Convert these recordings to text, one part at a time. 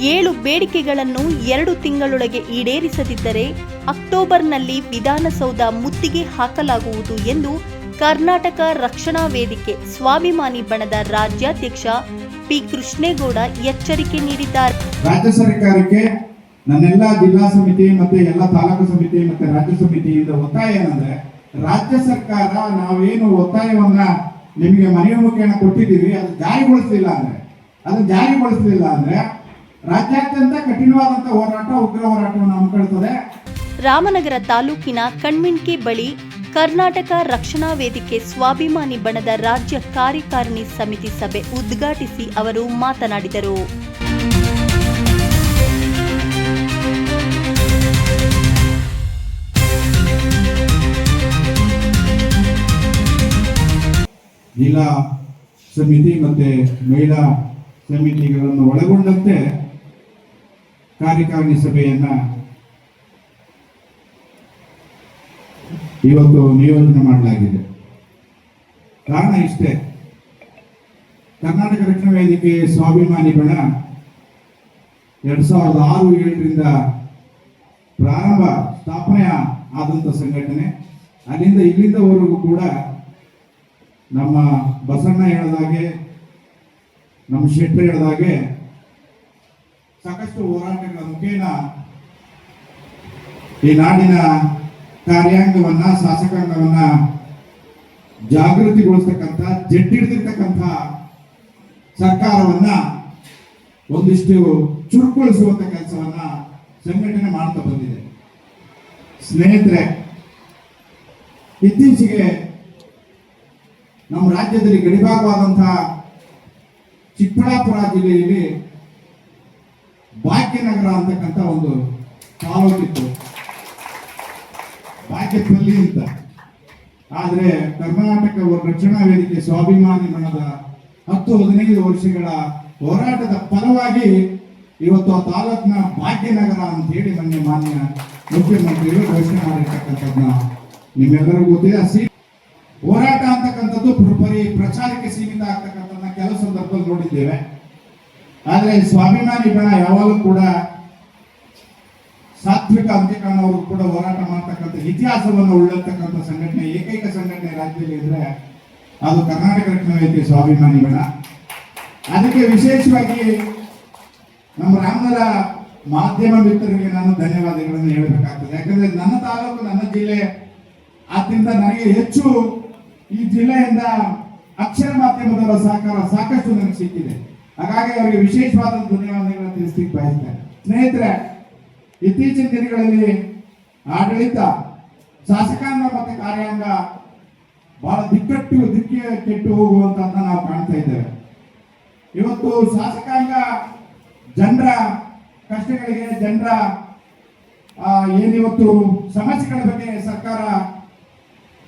ಏಳು ಬೇಡಿಕೆಗಳನ್ನು ಎರಡು ತಿಂಗಳೊಳಗೆ ಈಡೇರಿಸದಿದ್ದರೆ ಅಕ್ಟೋಬರ್ನಲ್ಲಿ ವಿಧಾನಸೌಧ ಮುತ್ತಿಗೆ ಹಾಕಲಾಗುವುದು ಎಂದು ಕರ್ನಾಟಕ ರಕ್ಷಣಾ ವೇದಿಕೆ ಸ್ವಾಭಿಮಾನಿ ಬಣದ ರಾಜ್ಯಾಧ್ಯಕ್ಷ ಪಿ ಕೃಷ್ಣೇಗೌಡ ಎಚ್ಚರಿಕೆ ನೀಡಿದ್ದಾರೆ. ರಾಜ್ಯ ಸರ್ಕಾರಕ್ಕೆ ನನ್ನೆಲ್ಲ ಜಿಲ್ಲಾ ಸಮಿತಿ ಮತ್ತೆ ಎಲ್ಲ ತಾಲೂಕು ಸಮಿತಿ ಮತ್ತೆ ರಾಜ್ಯ ಸಮಿತಿಯಿಂದ ಒತ್ತಾಯ ಏನಂದ್ರೆ, ರಾಜ್ಯ ಸರ್ಕಾರ ನಾವೇನು ಒತ್ತಾಯವನ್ನ ನಿಮಗೆ ಮನೆಯ ಮುಖೇನ ಕೊಟ್ಟಿದ್ದೀವಿ, ಅದು ಜಾರಿಗೊಳಿಸಲಿಲ್ಲ ಅಂದ್ರೆ, ಅದು ಜಾರಿಗೊಳಿಸಲಿಲ್ಲ ಅಂದ್ರೆ ರಾಜ್ಯಾದ್ಯಂತ ಕಠಿಣವಾದಂತ ಹೋರಾಟ ಉಗ್ರ ಹೋರಾಟವನ್ನು ಹಮ್ಮಿಕೊಳ್ತದೆ ರಾಮನಗರ ತಾಲೂಕಿನ ಕಣ್ಮಿಣ್ಕಿ ಬಳಿ ಕರ್ನಾಟಕ ರಕ್ಷಣಾ ವೇದಿಕೆ ಸ್ವಾಭಿಮಾನಿ ಬಣದ ರಾಜ್ಯ ಕಾರ್ಯಕಾರಿಣಿ ಸಮಿತಿ ಸಭೆ ಉದ್ಘಾಟಿಸಿ ಅವರು ಮಾತನಾಡಿದರು. ಜಿಲ್ಲಾ ಸಮಿತಿ ಮತ್ತೆ ಮಹಿಳಾ ಸಮಿತಿಗಳನ್ನು ಒಳಗೊಂಡಂತೆ ಕಾರ್ಯಕಾರಿಣಿ ಸಭೆಯನ್ನ ಇವತ್ತು ನಿಯೋಜನೆ ಮಾಡಲಾಗಿದೆ. ಕಾರಣ ಇಷ್ಟೇ. ಕರ್ನಾಟಕ ರಕ್ಷಣಾ ವೇದಿಕೆ ಸ್ವಾಭಿಮಾನಿ ಬಣ ಎರಡ್ ಸಾವಿರದ ಆರು ಏಳರಿಂದ ಪ್ರಾರಂಭ ಸ್ಥಾಪನೆ ಆದಂತ ಸಂಘಟನೆ. ಅಲ್ಲಿಂದ ಇಲ್ಲಿಂದವರೆಗೂ ಕೂಡ ನಮ್ಮ ಬಸಣ್ಣ ಹೇಳ್ದಾಗೆ, ನಮ್ಮ ಶೆಟ್ಟರ್ ಹೇಳಿದಾಗೆ ಸಾಕಷ್ಟು ಹೋರಾಟಗಳ ಮುಖೇನ ಈ ನಾಡಿನ ಕಾರ್ಯಾಂಗವನ್ನ, ಶಾಸಕಾಂಗವನ್ನ ಜಾಗೃತಿಗೊಳಿಸ್ತಕ್ಕಂಥ ಜಡ್ಡಿಡ್ತಿರ್ತಕ್ಕಂಥ ಸರ್ಕಾರವನ್ನ ಒಂದಿಷ್ಟು ಚುರುಕುಗೊಳಿಸುವಂತ ಕೆಲಸವನ್ನ ಸಂಘಟನೆ ಮಾಡ್ತಾ ಬಂದಿದೆ. ಸ್ನೇಹಿತರೆ, ಇತ್ತೀಚೆಗೆ ನಮ್ಮ ರಾಜ್ಯದಲ್ಲಿ ಗಡಿಭಾಗವಾದಂತಹ ಚಿಕ್ಕಬಳ್ಳಾಪುರ ಜಿಲ್ಲೆಯಲ್ಲಿ ಭಾಗ್ಯನಗರ ಅಂತಕ್ಕಂಥ ಒಂದು ತಾಲೂಕಿತ್ತು ಭಾಗ್ಯಪಲ್ಲಿ ಅಂತ. ಆದರೆ ಕರ್ನಾಟಕ ರಕ್ಷಣಾ ವೇದಿಕೆ ಸ್ವಾಭಿಮಾನಿ ಮನದ ಹತ್ತು ಹದಿನೈದು ವರ್ಷಗಳ ಹೋರಾಟದ ಫಲವಾಗಿ ಇವತ್ತು ಆ ತಾಲೂಕಿನ ಭಾಗ್ಯನಗರ ಅಂತ ಹೇಳಿ ಮೊನ್ನೆ ಮಾನ್ಯ ಮುಖ್ಯಮಂತ್ರಿಗಳು ಘೋಷಣೆ ಮಾಡಿರ್ತಕ್ಕಂಥದ್ದನ್ನ ನಿಮ್ಮೆಲ್ಲರಿಗೂ ಗೊತ್ತಿದೆ ಆ ಸೀಟ್ ಹೋರಾಟ ಅಂತಕ್ಕಂಥದ್ದು ಬರೀ ಪ್ರಚಾರಕ್ಕೆ ಸೀಮಿತ ಆಗ್ತಕ್ಕಂಥದ್ದನ್ನ ಕೆಲವು ಸಂದರ್ಭದಲ್ಲಿ ನೋಡಿದ್ದೇವೆ. ಆದ್ರೆ ಸ್ವಾಭಿಮಾನಿ ಬಣ ಯಾವಾಗಲೂ ಕೂಡ ಸಾತ್ವಿಕ ಅಂತ್ಯಕಾಣವರು ಕೂಡ ಹೋರಾಟ ಮಾಡ್ತಕ್ಕಂಥ ಇತಿಹಾಸವನ್ನು ಉಳ್ಳತಕ್ಕಂಥ ಸಂಘಟನೆ, ಏಕೈಕ ಸಂಘಟನೆ ರಾಜ್ಯದಲ್ಲಿ ಇದ್ರೆ ಅದು ಕರ್ನಾಟಕ ರಕ್ಷಣಾ ಸ್ವಾಭಿಮಾನಿ ಬಣ ಅದಕ್ಕೆ ವಿಶೇಷವಾಗಿ ನಮ್ಮ ರಾಮನರ ಮಾಧ್ಯಮ ಮಿತ್ರರಿಗೆ ನಾನು ಧನ್ಯವಾದಗಳನ್ನು ಹೇಳಬೇಕಾಗ್ತದೆ. ಯಾಕಂದ್ರೆ ನನ್ನ ತಾಲೂಕು, ನನ್ನ ಜಿಲ್ಲೆ ಆದ್ದರಿಂದ ನನಗೆ ಹೆಚ್ಚು ಈ ಜಿಲ್ಲೆಯಿಂದ ಅಕ್ಷರ ಮಾಧ್ಯಮದವರ ಸಹಕಾರ ಸಾಕಷ್ಟು ನನಗೆ ಸಿಕ್ಕಿದೆ. ಹಾಗಾಗಿ ಅವರಿಗೆ ವಿಶೇಷವಾದ ಧನ್ಯವಾದಗಳನ್ನು ತಿಳಿಸ್ಲಿಕ್ಕೆ ಬಯಸ್ತಾರೆ ಸ್ನೇಹಿತರೆ, ಇತ್ತೀಚಿನ ದಿನಗಳಲ್ಲಿ ಆಡಳಿತ, ಶಾಸಕಾಂಗ ಮತ್ತು ಕಾರ್ಯಾಂಗ ಬಹಳ ದಿಕ್ಕಟ್ಟು ದಿಕ್ಕಿ ಕೆಟ್ಟು ಹೋಗುವಂತದನ್ನ ನಾವು ಕಾಣ್ತಾ ಇದ್ದೇವೆ. ಇವತ್ತು ಶಾಸಕಾಂಗ ಜನರ ಕಷ್ಟಗಳಿಗೆ ಜನರ ಏನಿವತ್ತು ಸಮಸ್ಯೆಗಳ ಬಗ್ಗೆ ಸರ್ಕಾರ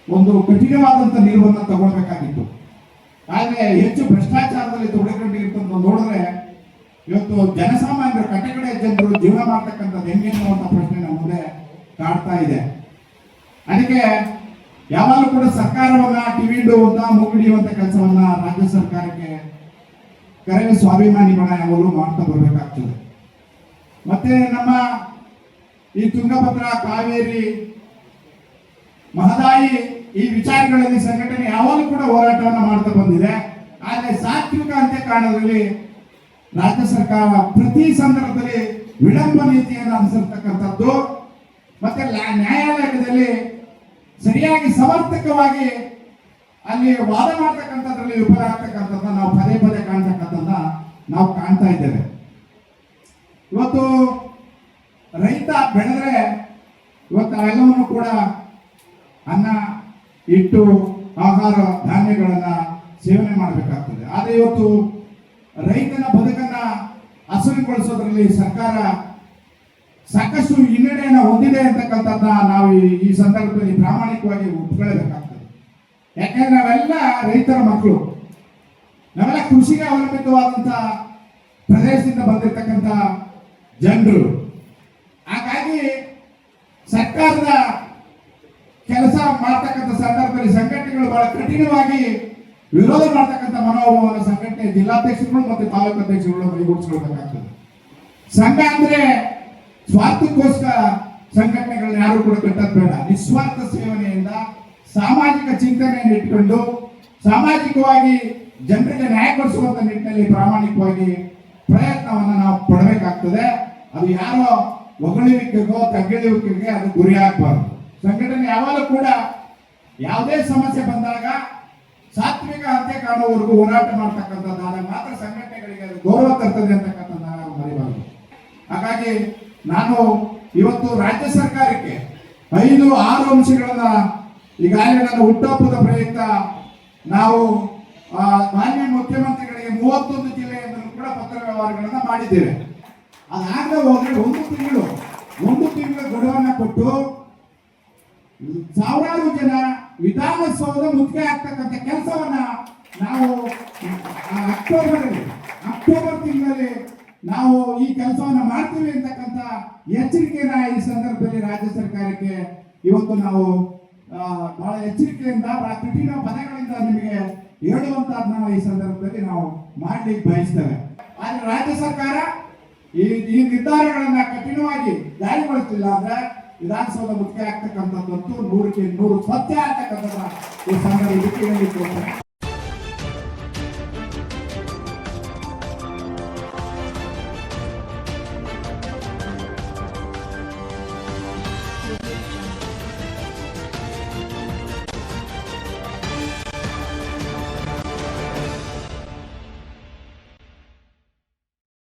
ಒಂದು ಕಠಿಣವಾದಂತ ನಿಲುವನ್ನು ತಗೊಳ್ಬೇಕಾಗಿತ್ತು. ಆದ್ರೆ ಹೆಚ್ಚು ಭ್ರಷ್ಟಾಚಾರದಲ್ಲಿ ತೊಡಗಿಕೊಂಡಿರ್ತಂತ ನೋಡಿದ್ರೆ ಇವತ್ತು ಜನಸಾಮಾನ್ಯರು ಕಟ್ಟಕಡೆ ಜನರು ಜೀವನ ಮಾಡ್ತಕ್ಕಂಥದ್ದು ಹೆಂಗೆ ಅನ್ನುವಂಥ ಪ್ರಶ್ನೆ ನಮ್ಮ ಮುಂದೆ ಕಾಡ್ತಾ ಇದೆ. ಅದಕ್ಕೆ ಯಾವಾಗಲೂ ಕೂಡ ಸರ್ಕಾರವನ್ನ ಕಿವಿಡುವಂತ ಮುಗಿಡಿಯುವಂತ ಕೆಲಸವನ್ನ ರಾಜ್ಯ ಸರ್ಕಾರಕ್ಕೆ ಕರೆಗೆ ಸ್ವಾಭಿಮಾನಿ ಬಣ ಯಾವಾಗಲೂ ಮಾಡ್ತಾ ಬರಬೇಕಾಗ್ತದೆ. ಮತ್ತೆ ನಮ್ಮ ಈ ತುಂಗಭದ್ರಾ ಕಾವೇರಿ ಮಹದಾಯಿ ಈ ವಿಚಾರಗಳಲ್ಲಿ ಸಂಘಟನೆ ಯಾವಾಗಲೂ ಕೂಡ ಹೋರಾಟವನ್ನು ಮಾಡ್ತಾ ಬಂದಿದೆ. ಆದರೆ ಸಾತ್ವಿಕ ಅಂತ್ಯ ಕಾರಣದಲ್ಲಿ ರಾಜ್ಯ ಸರ್ಕಾರ ಪ್ರತಿ ಸಂದರ್ಭದಲ್ಲಿ ವಿಳಂಬ ನೀತಿಯನ್ನು ಅನುಸರಿಸತಕ್ಕಂಥದ್ದು. ಮತ್ತೆ ನ್ಯಾ- ನ್ಯಾಯಾಲಯದಲ್ಲಿ ಸರಿಯಾಗಿ ಸಮರ್ಥಕವಾಗಿ ಅಲ್ಲಿ ವಾದ ಮಾಡ್ತಕ್ಕಂಥದ್ರಲ್ಲಿ ವಿಫಲ ಆಗ್ತಕ್ಕಂಥದ್ದನ್ನ ನಾವು ಪದೇ ಪದೇ ಕಾಣ್ತಕ್ಕಂಥದ್ದನ್ನ ನಾವು ಕಾಣ್ತಾ ಇದ್ದೇವೆ. ಇವತ್ತು ರೈತ ಬೆಳೆದ್ರೆ ಇವತ್ತು ಎಲ್ಲವನ್ನು ಕೂಡ ಅನ್ನ ಇಟ್ಟು ಆಹಾರ ಧಾನ್ಯಗಳನ್ನ ಸೇವನೆ ಮಾಡಬೇಕಾಗ್ತದೆ. ಆದರೆ ಇವತ್ತು ರೈತನ ಬದುಕನ್ನ ಹಸುರುಗೊಳಿಸೋದ್ರಲ್ಲಿ ಸರ್ಕಾರ ಸಾಕಷ್ಟು ಹಿನ್ನಡೆಯನ್ನ ಹೊಂದಿದೆ ಅಂತಕ್ಕಂಥದ್ದನ್ನ ನಾವು ಈ- ಸಂದರ್ಭದಲ್ಲಿ ಪ್ರಾಮಾಣಿಕವಾಗಿ ಒಪ್ಕೊಳ್ಳಬೇಕಾಗ್ತದೆ. ಯಾಕಂದ್ರೆ ನಾವೆಲ್ಲ ರೈತರ ಮಕ್ಕಳು. ನಾವೆಲ್ಲ ಕೃಷಿಗೆ ಅವಲಂಬಿತವಾದಂತ ಪ್ರದೇಶದಿಂದ ಬಂದಿರತಕ್ಕಂತ ಜನರು ಹಾಗಾಗಿ ಸರ್ಕಾರದ ಕೆಲಸ ಮಾಡ್ತಕ್ಕಂಥ ಸಂದರ್ಭದಲ್ಲಿ ಸಂಘಟನೆಗಳು ಬಹಳ ಕಠಿಣವಾಗಿ ವಿರೋಧ ಮಾಡ್ತಕ್ಕಂಥ ಮನೋಭಾವವನ್ನು ಸಂಘಟನೆ ಜಿಲ್ಲಾಧ್ಯಕ್ಷರುಗಳು ಮತ್ತು ತಾಲೂಕು ಅಧ್ಯಕ್ಷರುಗಳು ಮೈಗೂಡಿಸ್ಕೊಳ್ಬೇಕಾಗ್ತದೆ ಸಂಘ ಅಂದ್ರೆ ಸ್ವಾರ್ಥಕ್ಕೋಸ್ಕರ ಸಂಘಟನೆಗಳನ್ನ ಯಾರು ಕೂಡ ಕಟ್ಟದ್ ಬೇಡ. ನಿಸ್ವಾರ್ಥ ಸೇವನೆಯಿಂದ ಸಾಮಾಜಿಕ ಚಿಂತನೆಯನ್ನು ಇಟ್ಕೊಂಡು ಸಾಮಾಜಿಕವಾಗಿ ಜನರಿಗೆ ನ್ಯಾಯ ಕೊಡಿಸುವಂತ ನಿಟ್ಟಿನಲ್ಲಿ ಪ್ರಾಮಾಣಿಕವಾಗಿ ಪ್ರಯತ್ನವನ್ನು ನಾವು ಪಡಬೇಕಾಗ್ತದೆ. ಅದು ಯಾರೋ ಹೊಗಳಿಕೆಗೋ ತಗ್ಗಳಿಕೆಗೆ ಅದು ಗುರಿ ಆಗ್ಬಾರ್ದು ಸಂಘಟನೆ ಯಾವಾಗಲೂ ಕೂಡ ಯಾವುದೇ ಸಮಸ್ಯೆ ಬಂದಾಗ ಸಾತ್ವಿಕ ಹತ್ಯೆ ಕಾಣುವವರೆಗೂ ಹೋರಾಟ ಮಾಡ್ತಕ್ಕಂಥದ್ದಾದ ಮಾತ್ರ ಸಂಘಟನೆಗಳಿಗೆ ಗೌರವ ತರ್ತದೆ ಅಂತಕ್ಕಂಥ ನಾವು ಮರಿಬಾರದು ಹಾಗಾಗಿ ನಾನು ಇವತ್ತು ರಾಜ್ಯ ಸರ್ಕಾರಕ್ಕೆ ಐದು ಆರು ಅಂಶಗಳನ್ನ ಈಗಾಗಲೇ ನನ್ನ ಹುಟ್ಟುಹಬ್ಬದ ಪ್ರಯುಕ್ತ ನಾವು ಮಾನ್ಯ ಮುಖ್ಯಮಂತ್ರಿಗಳಿಗೆ ಮೂವತ್ತೊಂದು ಜಿಲ್ಲೆಯಿಂದಲೂ ಕೂಡ ಪತ್ರ ವ್ಯವಹಾರಗಳನ್ನ ಮಾಡಿದ್ದೇವೆ. ಅದಾಗದೆ ಹೋದ್ರೆ ಒಂದು ತಿಂಗಳು, ಒಂದು ತಿಂಗಳ ಗಡುವನ್ನ ಕೊಟ್ಟು, ಸಾವಿರಾರು ಜನ ವಿಧಾನಸೌಧ ಮುಖ್ಯ ಆಗ್ತಕ್ಕಂಥ ಕೆಲಸವನ್ನ ನಾವು ಅಕ್ಟೋಬರ್ ಅಕ್ಟೋಬರ್ ತಿಂಗಳಲ್ಲಿ ನಾವು ಈ ಕೆಲಸವನ್ನ ಮಾಡ್ತೀವಿ ಅಂತಕ್ಕಂಥ ಎಚ್ಚರಿಕೆಯನ್ನ ಈ ಸಂದರ್ಭದಲ್ಲಿ ರಾಜ್ಯ ಸರ್ಕಾರಕ್ಕೆ ಇವತ್ತು ನಾವು ಬಹಳ ಎಚ್ಚರಿಕೆಯಿಂದ ಬಹಳ ಕಠಿಣ ಪದಗಳಿಂದ ನಿಮಗೆ ಹೇಳುವಂತ ನಾವು ಈ ಸಂದರ್ಭದಲ್ಲಿ ನಾವು ಮಾಡ್ಲಿಕ್ಕೆ ಬಯಸ್ತೇವೆ. ಆದ್ರೆ ರಾಜ್ಯ ಸರ್ಕಾರ ಈ ಈ ನಿರ್ಧಾರಗಳನ್ನ ಕಠಿಣವಾಗಿ ಜಾರಿಗೊಳಿಸಲಿಲ್ಲ ಅಂದ್ರೆ ವಿಧಾನಸೌಧ ಮುಖ್ಯ ಆಗ್ತಕ್ಕಂಥದ್ದು ನೂರಕ್ಕೆ ನೂರು ಸತ್ಯ ಆಗ್ತಕ್ಕಂಥದ್ದು ಈ ಸಂಘದ ಇದಕ್ಕೆ